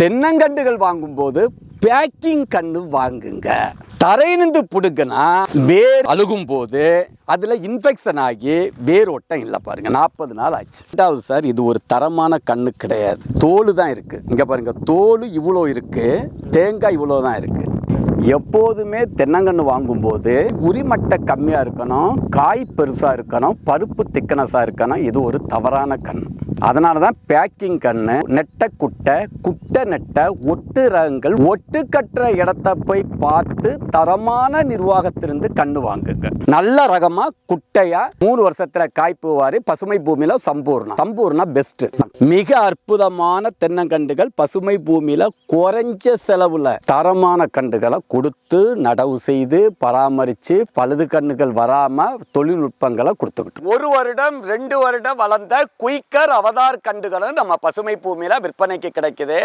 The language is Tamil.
தென்னங்கண்டுகள் வாங்கும்போது பேக்கிங் கண்ணு வாங்குங்க. தரையிலிருந்து பிடுங்கினா வேர் அழுகும் போது அதில் இன்ஃபெக்ஷன் ஆகி வேர் ஓட்டம் இல்லை பாருங்க. நாற்பது நாள் ஆச்சு. ரெண்டாவது சார் இது ஒரு தரமான கண்ணு கிடையாது. தோல் தான் இருக்கு. இங்க பாருங்க தோல் இவ்வளோ இருக்கு தேங்காய் இவ்வளோ தான் இருக்கு. எப்போதுமே தென்னங்கன்று வாங்கும்போது உரிமட்டை கம்மியாக இருக்கணும் காய் பெருசாக இருக்கணும் பருப்பு திக்கனஸாக இருக்கணும் இது ஒரு தவறான கண் அதனால தான் பேக்கிங் கண்ணு நெட்ட குட்டை குட்டை நெட்ட ஒட்டு ரகங்கள் ஒட்டு கட்டுற இடத்த போய் பார்த்து தரமான நிர்வாகத்திலிருந்து கண்ணு வாங்குங்க. நல்ல ரகமா குட்டையா மூணு வருஷத்துல காய்ப்புவாரு பசுமை பூமியில சம்பூர்ணம் சம்பூர்ணம் பெஸ்ட் மிக அற்புதமான தென்னங்கண்டுகள் பசுமை பூமியில் குறைஞ்ச செலவில் தரமான கண்டுகளை கொடுத்து நடவு செய்து பராமரித்து பழுது கண்ணுகள் வராமல் தொழில்நுட்பங்களை கொடுத்துக்கிட்டு ஒரு வருடம் ரெண்டு வருடம் வளர்ந்த குயிக்கர் அவதார் கண்டுகளும் நம்ம பசுமை பூமியில் விற்பனைக்கு கிடைக்குது.